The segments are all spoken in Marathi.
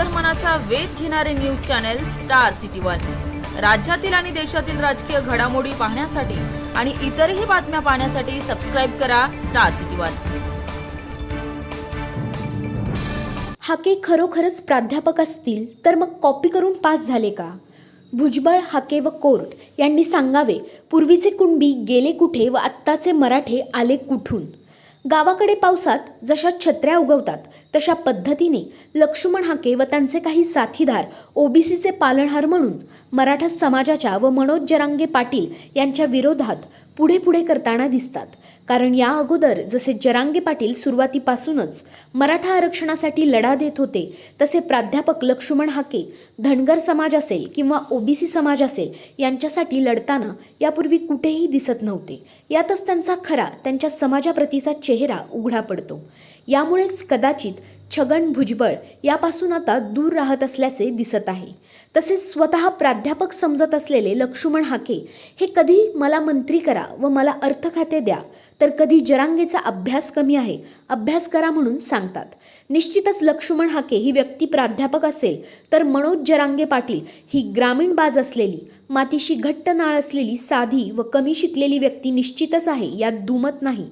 अंतर्मनाचा वेध घेणारे news channel star city one. राज्यातील आणि देशातील राजकीय घडामोडी पाहण्यासाठी आणि इतरही बातम्या पाहण्यासाठी सबस्क्राईब करा स्टार सिटी वन. हाके खरोखरच प्राध्यापक असतील तर मग कॉपी करून पास झाले का? भुजबळ हाके व कोर्ट यांनी सांगावे पूर्वीचे कुणबी गेले कुठे व आत्ताचे मराठे आले कुठून? गावाकडे पावसात जशा छत्र्या उगवतात तशा पद्धतीने लक्ष्मण हाके व त्यांचे काही साथीदार ओबीसीचे पालनहार म्हणून मराठा समाजाच्या व मनोज जरांगे पाटील यांच्या विरोधात पुढे पुढे करताना दिसतात. कारण या अगोदर जसे जरांगे पाटील सुरुवातीपासूनच मराठा आरक्षणासाठी लढा देत होते तसे प्राध्यापक लक्ष्मण हाके धनगर समाज असेल किंवा ओबीसी समाज असेल यांच्यासाठी लढताना यापूर्वी कुठेही दिसत नव्हते. यातच त्यांचा खरा त्यांच्या समाजाप्रतीचा चेहरा उघडा पडतो. यामुळेच कदाचित छगन भुजबळ यापासून आता दूर राहत असल्याचे दिसत आहे. तसेच स्वतः प्राध्यापक समजत असलेले लक्ष्मण हाके हे कधी मला मंत्री करा व मला अर्थ खाते द्या तर कधी जरांगेचा अभ्यास कमी आहे अभ्यास करा म्हणून सांगतात. निश्चितच लक्ष्मण हाके ही व्यक्ती प्राध्यापक असेल तर मनोज जरांगे पाटील ही ग्रामीण बाज असलेली मातीशी घट्ट नाळ असलेली साधी व कमी शिकलेली व्यक्ती निश्चितच आहे यात दुमत नाही.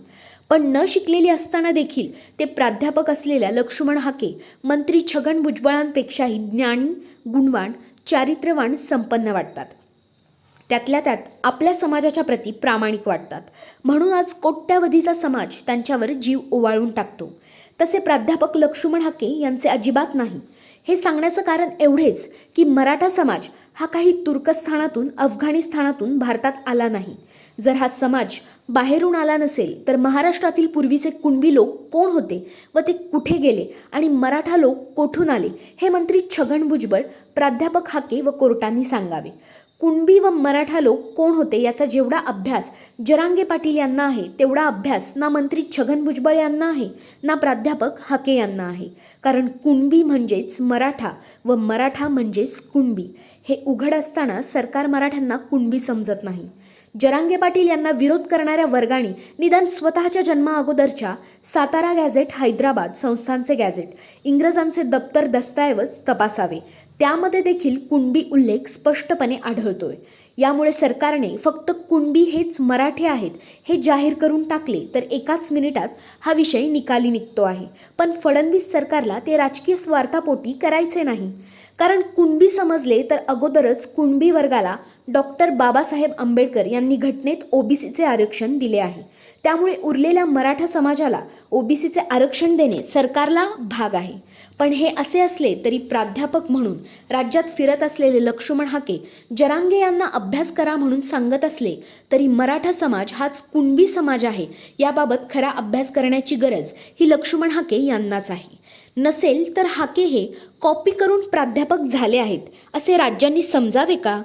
पण न शिकलेली असताना देखील ते प्राध्यापक असलेल्या लक्ष्मण हाके मंत्री छगन भुजबळांपेक्षाही ज्ञानी गुणवान चारित्र्यवान संपन्न वाटतात. त्यातल्या त्यात आपल्या समाजाच्या प्रती प्रामाणिक वाटतात. म्हणून आज कोट्यावधीचा समाज त्यांच्यावर जीव ओवाळून टाकतो. तसे प्राध्यापक लक्ष्मण हाके यांचे अजिबात नाही. हे सांगण्याचं कारण एवढेच की मराठा समाज हा काही तुर्कस्थानातून अफगाणिस्तानातून भारतात आला नाही. जर हा समाज बाहेरून आला नसेल तर महाराष्ट्रातील पूर्वीचे कुणबी लोक कोण होते व ते कुठे गेले आणि मराठा लोक कोठून आले हे मंत्री छगन भुजबळ प्राध्यापक हाके व कोर्टांनी सांगावे. कुणबी व मराठा लोक कोण होते याचा जेवढा अभ्यास जरांगे पाटील यांना आहे तेवढा अभ्यास ना मंत्री छगन भुजबळ यांना आहे ना प्राध्यापक हाके यांना आहे. कारण कुणबी म्हणजेच मराठा व मराठा म्हणजेच कुणबी. हे उघड असताना सरकार मराठ्यांना कुणबी समजत नाही. जरांगे पाटील यांना विरोध करणाऱ्या वर्गाने निदान स्वतःच्या जन्मा अगोदरच्या सातारा गॅझेट हैदराबाद संस्थांचे गॅझेट इंग्रजांचे दप्तर दस्तऐवज तपासावे. त्यामध्ये देखील कुणबी उल्लेख स्पष्टपणे आढळतोय. यामुळे सरकारने फक्त कुणबी हेच मराठे आहेत हे जाहीर करून टाकले तर एकाच मिनिटात हा विषय निकाली निघतो आहे. पण फडणवीस सरकारला ते राजकीय स्वार्थापोटी करायचे नाही. कारण कुणबी समजले तर अगोदरच कुणबी वर्गाला डॉक्टर बाबासाहेब आंबेडकर यांनी घटनेत ओबीसीचे आरक्षण दिले आहे. त्यामुळे उरलेल्या मराठा समाजाला ओबीसीचे आरक्षण देणे सरकारला भाग आहे. पण हे असे असले तरी प्राध्यापक म्हणून राज्यात फिरत असलेले लक्ष्मण हाके जरांगे यांना अभ्यास करा म्हणून सांगत असले तरी मराठा समाज हाच कुणबी समाज आहे याबाबत खरा अभ्यास करण्याची गरज ही लक्ष्मण हाके यांनाच आहे. नसेल तर हाके हे कॉपी करून प्राध्यापक झाले आहेत. असे राज्यांनी समजावे का?